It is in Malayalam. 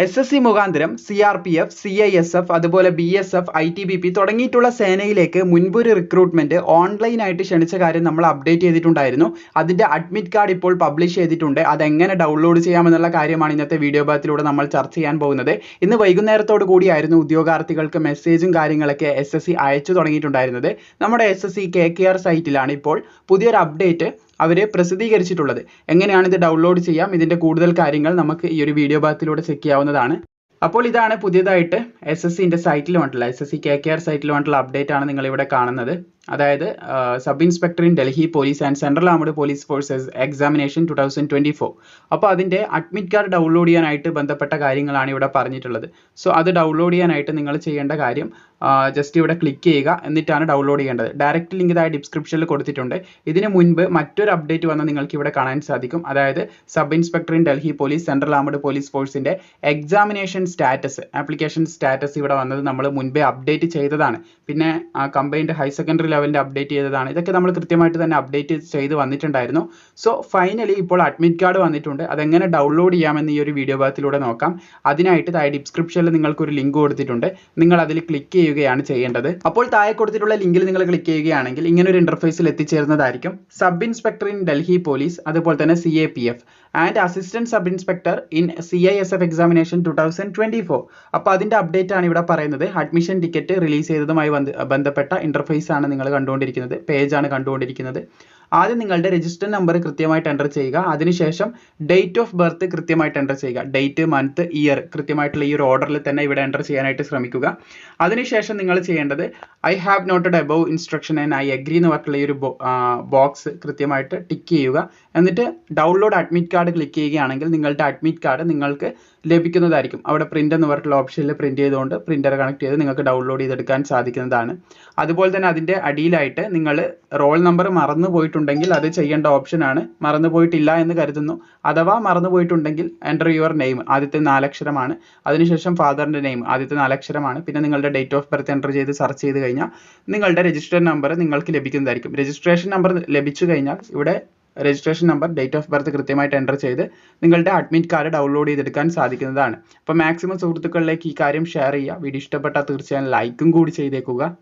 എസ് എസ് സി മുഖാന്തരം C R P F C I S F അതുപോലെ B S F I T B P തുടങ്ങിയിട്ടുള്ള സേനയിലേക്ക് മുൻപൊരു റിക്രൂട്ട്മെന്റ് ഓൺലൈനായിട്ട് ക്ഷണിച്ച കാര്യം നമ്മൾ അപ്ഡേറ്റ് ചെയ്തിട്ടുണ്ടായിരുന്നു. അതിന്റെ അഡ്മിറ്റ് കാർഡ് ഇപ്പോൾ പബ്ലിഷ് ചെയ്തിട്ടുണ്ട്. അതെങ്ങനെ ഡൗൺലോഡ് ചെയ്യാമെന്നുള്ള കാര്യമാണ് ഇന്നത്തെ വീഡിയോ ഭാഗത്തിലൂടെ നമ്മൾ ചർച്ച ചെയ്യാൻ പോകുന്നത്. ഇന്ന് വൈകുന്നേരത്തോടു കൂടിയായിരുന്നു ഉദ്യോഗാർത്ഥികൾക്ക് മെസ്സേജും കാര്യങ്ങളൊക്കെ എസ് എസ് സി അയച്ചു തുടങ്ങിയിട്ടുണ്ടായിരുന്നത്. നമ്മുടെ S S C K K R സൈറ്റിലാണ് ഇപ്പോൾ പുതിയൊരു അപ്ഡേറ്റ് അവർ പ്രസിദ്ധീകരിച്ചിട്ടുള്ളത്. എങ്ങനെയാണ് ഇത് ഡൗൺലോഡ് ചെയ്യാം? ഇതിന്റെ കൂടുതൽ കാര്യങ്ങൾ നമുക്ക് ഈ ഒരു വീഡിയോ ഭാഗത്തിലൂടെ ചെക്ക് ചെയ്യാവുന്നതാണ്. അപ്പോൾ ഇതാണ് പുതിയതായിട്ട് എസ് എസ് സിന്റെ സൈറ്റിൽ വന്നിട്ടുള്ള S S C K K R സൈറ്റിൽ വന്നിട്ടുള്ള അപ്ഡേറ്റ് ആണ് നിങ്ങൾ ഇവിടെ കാണുന്നത്. അതായത് sub inspector in Delhi police and central armed police forces examination two thousand twenty four. അപ്പോൾ അതിന്റെ അഡ്മിറ്റ് കാർഡ് ഡൗൺലോഡ് ചെയ്യാനായിട്ട് ബന്ധപ്പെട്ട കാര്യങ്ങളാണ് ഇവിടെ പറഞ്ഞിട്ടുള്ളത്. സോ അത് ഡൗൺലോഡ് ചെയ്യാനായിട്ട് നിങ്ങൾ ചെയ്യേണ്ട കാര്യം ജസ്റ്റ് ഇവിടെ ക്ലിക്ക് ചെയ്യുക എന്നിട്ടാണ് ഡൗൺലോഡ് ചെയ്യേണ്ടത്. ഡയറക്റ്റ് ലിങ്ക് ഇതായ ഡിസ്ക്രിപ്ഷനിൽ കൊടുത്തിട്ടുണ്ട്. ഇതിന് മുൻപ് മറ്റൊരു അപ്ഡേറ്റ് വന്ന് നിങ്ങൾക്ക് ഇവിടെ കാണാൻ സാധിക്കും. അതായത് sub inspector in Delhi police central armed police ഫോഴ്സിന്റെ എക്സാമിനേഷൻ സ്റ്റാറ്റസ് ആപ്ലിക്കേഷൻ സ്റ്റാറ്റസ് ഇവിടെ വന്നത് നമ്മൾ മുൻപേ അപ്ഡേറ്റ് ചെയ്തതാണ്. പിന്നെ കമ്പൈൻഡ് ഹയർ സെക്കൻഡറി ലെവലിന്റെ അപ്ഡേറ്റ് ചെയ്തതാണ്. ഇതൊക്കെ നമ്മൾ കൃത്യമായിട്ട് തന്നെ അപ്ഡേറ്റ് ചെയ്ത് വന്നിട്ടുണ്ടായിരുന്നു. സോ ഫൈനലി ഇപ്പോൾ അഡ്മിറ്റ് കാർഡ് വന്നിട്ടുണ്ട്. അതെങ്ങനെ ഡൗൺലോഡ് ചെയ്യാമെന്ന് ഈ ഒരു വീഡിയോ ഭാഗത്തിലൂടെ നോക്കാം. അതിനായിട്ട് താഴെ ഡിസ്ക്രിപ്ഷനിൽ നിങ്ങൾക്ക് ഒരു ലിങ്ക് കൊടുത്തിട്ടുണ്ട്. നിങ്ങൾ അതിൽ ക്ലിക്ക് ചെയ്യുകയാണ് ചെയ്യേണ്ടത്. അപ്പോൾ താഴെ കൊടുത്തിട്ടുള്ള ലിങ്കിൽ നിങ്ങൾ ക്ലിക്ക് ചെയ്യുകയാണെങ്കിൽ ഇങ്ങനെ ഒരു ഇന്റർഫേസിൽ എത്തിച്ചേരുന്നതായിരിക്കും sub inspector in Delhi police അതുപോലെ തന്നെ C and assistant sub inspector in C I S F examination two thousand twenty four അപ്പോൾ അതിന്റെ അപ്ഡേറ്റ് ആണ് ഇവിടെ പറയുന്നത്. അഡ്മിഷൻ ടിക്കറ്റ് റിലീസ് ചെയ്തതുമായി ബന്ധപ്പെട്ട ഇന്റർഫേസ് ആണ് നിങ്ങൾ കണ്ടുകൊണ്ടിരിക്കുന്നത്. പേജ് ആണ് കണ്ടുകൊണ്ടിരിക്കുന്നത്. ആദ്യം നിങ്ങളുടെ രജിസ്റ്റർ നമ്പർ കൃത്യമായിട്ട് എന്റർ ചെയ്യുക. അതിനുശേഷം ഡേറ്റ് ഓഫ് ബർത്ത് കൃത്യമായിട്ട് എന്റർ ചെയ്യുക. ഡേറ്റ് മന്ത് ഇയർ കൃത്യമായിട്ടുള്ള ഈ ഒരു ഓർഡറിൽ തന്നെ ഇവിടെ എന്റർ ചെയ്യാനായിട്ട് ശ്രമിക്കുക. അതിനുശേഷം നിങ്ങൾ ചെയ്യേണ്ടത് I have noted above instruction and I agree എന്ന് പറഞ്ഞിട്ടുള്ള ഈ ഒരു ബോക്സ് കൃത്യമായിട്ട് ടിക്ക് ചെയ്യുക. എന്നിട്ട് ഡൗൺലോഡ് അഡ്മിറ്റ് കാർഡ് ക്ലിക്ക് ചെയ്യുകയാണെങ്കിൽ നിങ്ങളുടെ അഡ്മിറ്റ് കാർഡ് നിങ്ങൾക്ക് ലഭിക്കുന്നതായിരിക്കും. അവിടെ പ്രിന്റ് എന്ന് പറഞ്ഞിട്ടുള്ള ഓപ്ഷനിൽ പ്രിന്റ് ചെയ്തുകൊണ്ട് പ്രിന്റർ കണക്ട് ചെയ്ത് നിങ്ങൾക്ക് ഡൗൺലോഡ് ചെയ്തെടുക്കാൻ സാധിക്കുന്നതാണ്. അതുപോലെ തന്നെ അതിന്റെ അടിയിലായിട്ട് നിങ്ങൾ റോൾ നമ്പർ മറന്നു പോയിട്ടുണ്ടെങ്കിൽ അത് ചെയ്യേണ്ട ഓപ്ഷനാണ് മറന്നു പോയിട്ടില്ല എന്ന് കരുതുന്നു. അഥവാ മറന്നുപോയിട്ടുണ്ടെങ്കിൽ എന്റർ യുവർ നെയിം ആദ്യത്തെ നാലക്ഷരമാണ്. അതിനുശേഷം ഫാദറിന്റെ നെയിം ആദ്യത്തെ നാലക്ഷരമാണ്. പിന്നെ നിങ്ങളുടെ ഡേറ്റ് ഓഫ് ബർത്ത് എന്റർ ചെയ്ത് സെർച്ച് ചെയ്ത് കഴിഞ്ഞാൽ നിങ്ങളുടെ രജിസ്റ്റർ നമ്പർ നിങ്ങൾക്ക് ലഭിക്കുന്നതായിരിക്കും. രജിസ്ട്രേഷൻ നമ്പർ ലഭിച്ചു കഴിഞ്ഞാൽ ഇവിടെ registration number date of birth കൃത്യമായിട്ട് എന്റർ ചെയ്ത് നിങ്ങളുടെ അഡ്മിറ്റ് കാർഡ് ഡൗൺലോഡ് ചെയ്തെടുക്കാൻ സാധിക്കുന്നതാണ്. അപ്പോൾ മാക്സിമം സുഹൃത്തുക്കളിലേക്ക് ഈ കാര്യം ഷെയർ ചെയ്യുക. വീഡിയോ ഇഷ്ടപ്പെട്ടാൽ തീർച്ചയായും ലൈക്കും കൂടി ചെയ്തേക്കുക.